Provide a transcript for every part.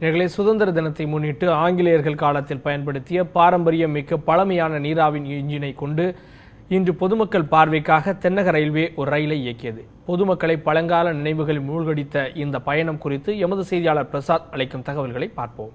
நேர்களே சுதந்திர தினத்தை முன்னிட்டு ஆங்கிலேயர்கள் காலத்தில் பயன்படுத்திய பாரம்பரியம் மிக்க பழமையான நீராவின் இன்ஜினை கொண்டு இன்று பொதுமக்கள் பார்வைக்காக தென்னக ரயில்வே ஒரு ரயிலை இயக்கியது. பொதுமக்களை பழங்கால நினைவுகளில் மூழ்கடித்த இந்த பயணம் குறித்து எமது செய்தியாளர் பிரசாத் அளிக்கும் தகவல்களை பார்ப்போம்.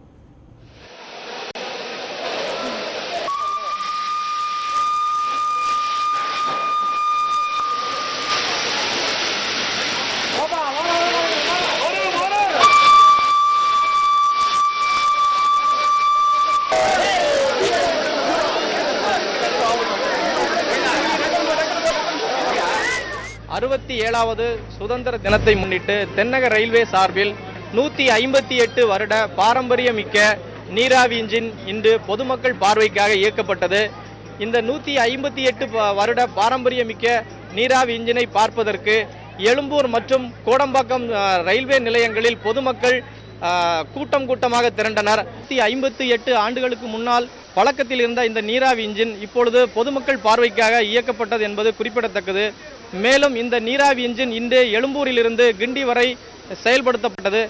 அறுபத்தி ஏழாவது சுதந்திர தினத்தை முன்னிட்டு தென்னக ரயில்வே சார்பில் நூத்தி ஐம்பத்தி எட்டு வருட பாரம்பரியமிக்க நீராவி இன்ஜின் இன்று பொதுமக்கள் பார்வைக்காக இயக்கப்பட்டது. இந்த நூத்தி ஐம்பத்தி எட்டு வருட பாரம்பரியமிக்க நீராவி இன்ஜினை பார்ப்பதற்கு எழும்பூர் மற்றும் கோடம்பாக்கம் ரயில்வே நிலையங்களில் பொதுமக்கள் கூட்டம் கூட்டமாக திரண்டனர். ஐம்பத்தி எட்டு ஆண்டுகளுக்கு முன்னால் பழக்கத்தில் இருந்த இந்த நீராவி இன்ஜின் இப்பொழுது பொதுமக்கள் பார்வைக்காக இயக்கப்பட்டது என்பது குறிப்பிடத்தக்கது. மேலும் இந்த நீராவி இன்ஜின் இன்று எழும்பூரிலிருந்து கிண்டி வரை செயல்படுத்தப்பட்டது.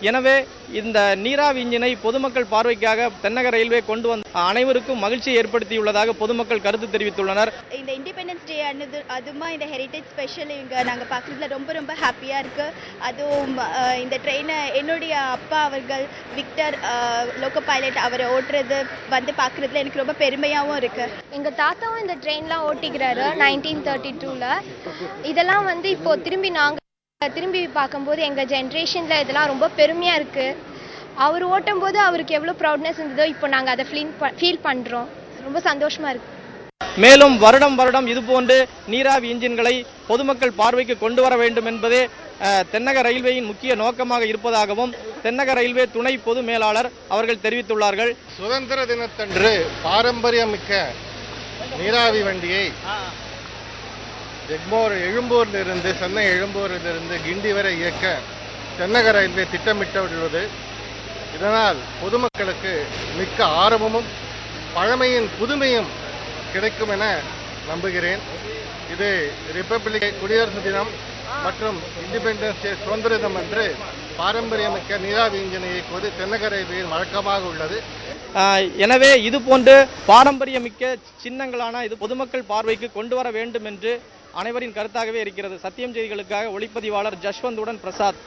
எனவே இந்த நீராவி இன்ஜினை பொதுமக்கள் பார்வைக்காக தென்னக ரயில்வே கொண்டு வந்த அனைவருக்கும் மகிழ்ச்சி ஏற்படுத்தியுள்ளதாக பொதுமக்கள் கருத்து தெரிவித்துள்ளனர். இந்த இண்டிபெண்டன்ஸ் டே அன்னது அதுமா இந்த ஹெரிட்டேஜ் ஸ்பெஷல் இங்கே நாங்கள் பார்க்குறதுல ரொம்ப ரொம்ப ஹாப்பியாக இருக்குது அதுவும் இந்த ட்ரெயினை என்னுடைய அப்பா அவர்கள் விக்டர் லோக்கோ பைலட் அவரை ஓட்டுறது வந்து பார்க்குறதுல எனக்கு ரொம்ப பெருமையாகவும் இருக்குது எங்கள் தாத்தாவும் இந்த ட்ரெயின்லாம் ஓட்டிக்கிறாரு நைன்டீன் தேர்ட்டி டூவில் இதெல்லாம் வந்து இப்போ திரும்பி நாங்கள் திரும்பி பார்க்கும்போது எங்கள் ஜென்ரேஷனில் இதெல்லாம் ரொம்ப பெருமையாக இருக்குது அவர் ஓட்டும் போது அவருக்கு எவ்வளோ ப்ரௌட்னஸ் இருந்ததோ இப்போ நாங்கள் அதை ஃபீல் ஃபீல் பண்ணுறோம் ரொம்ப சந்தோஷமாக இருக்குது மேலும் வருடம் வருடம் இதுபோன்று நீராவி இன்ஜின்களை பொதுமக்கள் பார்வைக்கு கொண்டு வர வேண்டும் என்பதே தென்னக ரயில்வேயின் முக்கிய நோக்கமாக இருப்பதாகவும் தென்னக ரயில்வே துணை பொது மேலாளர் அவர்கள் தெரிவித்துள்ளார்கள். சுதந்திர தினத்தன்று பாரம்பரியமிக்க நீராவி வண்டியை எக்மோர் எழும்பூரிலிருந்து சென்னை எழும்பூரிலிருந்து கிண்டி வரை இயக்க தென்னக ரயில்வே திட்டமிட்டுள்ளது. இதனால் பொதுமக்களுக்கு மிக்க ஆர்வமும் பழமையின் புதுமையும் கிடைக்கும் என நம்புகிறேன். இது ரிப்பப்ளிக் குடியரசு தினம் மற்றும் இண்டிபெண்டன்ஸ் டே சுதந்திர தினம் அன்று பாரம்பரியமிக்க நீராவி இன்ஜினை இயக்குவது தென்னக ரயில்வேயின் வழக்கமாக உள்ளது. எனவே இது போன்று பாரம்பரியமிக்க சின்னங்களான இது பொதுமக்கள் பார்வைக்கு கொண்டு வர வேண்டும் என்று அனைவரின் கருத்தாகவே இருக்கிறது. சத்தியம் செய்திகளுக்காக ஒளிப்பதிவாளர் ஜஷ்வந்துடன் பிரசாத்.